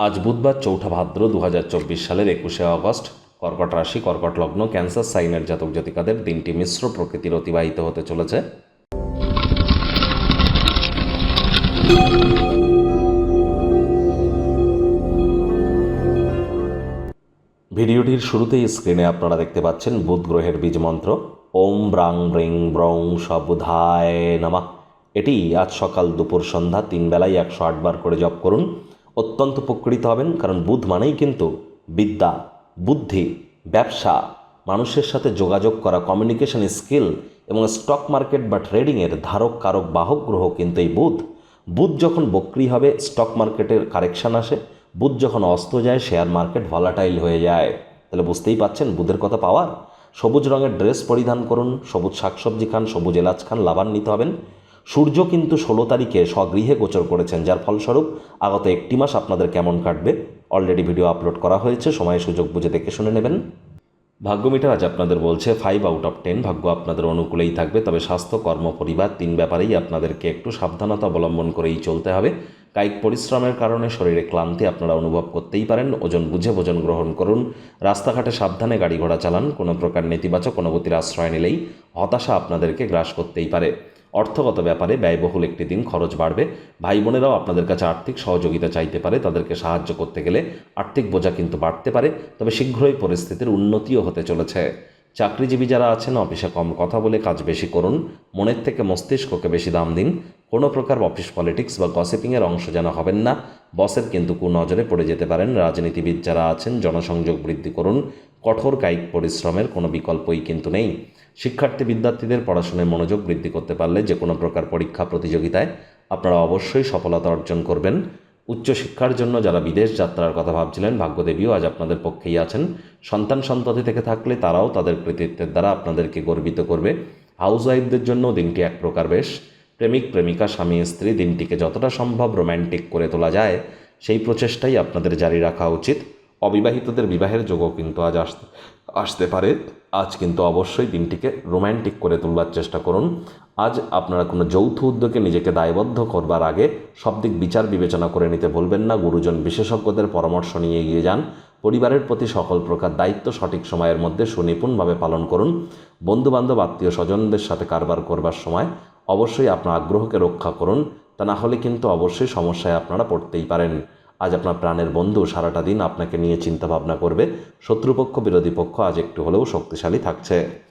আজ বুধবার চৌঠা ভাদ্র দু হাজার চব্বিশ সালের একুশে আগস্ট। কর্কট রাশি, কর্কট লগ্ন, ক্যান্সার, সাইনের জাতক জাতিকাদের দিনটি মিশ্র প্রকৃতির অতিবাহিত হতে চলেছে। ভিডিওটির শুরুতেই স্ক্রিনে আপনারা দেখতে পাচ্ছেন বুধ গ্রহের বীজ মন্ত্র। ওম ব্রাং ব্রিং ব্রং সবুধায় নামা। এটি আজ সকাল দুপুর সন্ধ্যা তিন বেলায় একশো আটবার করে জপ করুন। অত্যন্ত উপকৃত হবেন, কারণ বুধ মানেই কিন্তু বিদ্যা, বুদ্ধি, ব্যবসা, মানুষের সাথে যোগাযোগ করা কমিউনিকেশন স্কিল এবং স্টক মার্কেট বা ট্রেডিংয়ের ধারক, কারক, বাহক গ্রহ কিন্তু এই বুধ। বুধ যখন বক্রি হবে স্টক মার্কেটের কারেকশন আসে। বুধ যখন অস্ত যায় শেয়ার মার্কেট ভলাটাইল হয়ে যায়। তাহলে বুঝতেই পাচ্ছেন বুধের কথা পাওয়ার? সবুজ রঙের ড্রেস পরিধান করুন, সবুজ শাকসবজি খান, সবুজ এলাচ খান, লাভান্বিত হবেন। সূর্য কিন্তু ষোলো তারিখে স্বগৃহে গোচর করেছেন, যার ফলস্বরূপ আগত একটি মাস আপনাদের কেমন কাটবে? অলরেডি ভিডিও আপলোড করা হয়েছে সময় সুযোগ বুঝে দেখে শুনে নেবেন। ভাগ্য মিটার আজ আপনাদের বলছে ফাইভ আউট অফ টেন ভাগ্য আপনাদের অনুকূলেই থাকবে, তবে স্বাস্থ্য, কর্ম, পরিবার তিন ব্যাপারেই আপনাদেরকে একটু সাবধানতা অবলম্বন করেই চলতে হবে। কায়িক পরিশ্রমের কারণে শরীরে ক্লান্তি আপনারা অনুভব করতেই পারেন, ওজন বুঝে ভোজন গ্রহণ করুন, রাস্তাঘাটে সাবধানে গাড়ি ঘোড়া চালান, কোনো প্রকার নেতিবাচক অনুভূতির আশ্রয় নিলেই হতাশা আপনাদেরকে গ্রাস করতেই পারে। অর্থগত ব্যাপারে ব্যয়বহুল একটি দিন খরচ বাড়বে। ভাই বোনেরাও আপনাদের কাছে আর্থিক সহযোগিতা চাইতে পারে। তাদেরকে সাহায্য করতে গেলে আর্থিক বোঝা কিন্তু বাড়তে পারে। তবে শীঘ্রই পরিস্থিতির উন্নতিও হতে চলেছে। চাকরিজীবী যারা আছেন, অফিসে কম কথা বলে কাজ বেশি করুন। মনের থেকে মস্তিষ্ককে বেশি দাম দিন। কোনো প্রকার অফিস পলিটিক্স বা গসিপিংয়ের অংশ যেন হবেন না। বসের কিন্তু কুনজরে পড়ে যেতে পারেন। রাজনীতিবিদ যারা আছেন, জনসংযোগ বৃদ্ধি করুন। কঠোর কায়িক পরিশ্রমের কোনো বিকল্পই কিন্তু নেই। শিক্ষার্থী বিদ্যার্থীদের পড়াশোনায় মনোযোগ বৃদ্ধি করতে পারলে যে কোনো প্রকার পরীক্ষা প্রতিযোগিতায় আপনারা অবশ্যই সফলতা অর্জন করবেন। উচ্চশিক্ষার জন্য যারা বিদেশ যাত্রার কথা ভাবছিলেন, ভাগ্যদেবীও আজ আপনাদের পক্ষেই আছেন। সন্তান সন্ততি থেকে থাকলে তারাও তাদের কৃতিত্বের দ্বারা আপনাদেরকে গর্বিত করবে। হাউস ওয়াইফদের জন্য দিনটি এক প্রকার বেশ। প্রেমিক, প্রেমিকা, স্বামী, স্ত্রী, দিনটিকে যতটা সম্ভব রোম্যান্টিক করে তোলা যায়, সেই প্রচেষ্টাই আপনাদের জারি রাখা উচিত। অবিবাহিতদের বিবাহের যোগও কিন্তু আজ আসতে আসতে পারে। আজ কিন্তু অবশ্যই দিনটিকে রোম্যান্টিক করে তুলবার চেষ্টা করুন। আজ আপনারা কোনো যৌথ উদ্যোগে নিজেকে দায়বদ্ধ করবার আগে সব দিক বিচার বিবেচনা করে নিতে বলবেন না। গুরুজন বিশেষজ্ঞদের পরামর্শ নিয়ে এগিয়ে যান। পরিবারের প্রতি সকল প্রকার দায়িত্ব সঠিক সময়ের মধ্যে সুনিপুণভাবে পালন করুন। বন্ধুবান্ধব আত্মীয় স্বজনদের সাথে কারবার করবার সময় অবশ্যই আপনার আগ্রহকে রক্ষা করুন, তা না হলে কিন্তু অবশ্যই সমস্যায় আপনারা পড়তেই পারেন। আজ আপনার প্রাণের বন্ধু সারাটা দিন আপনাকে নিয়ে চিন্তাভাবনা করবে, শত্রুপক্ষ, বিরোধী পক্ষ আজ একটু হলেও শক্তিশালী থাকছে।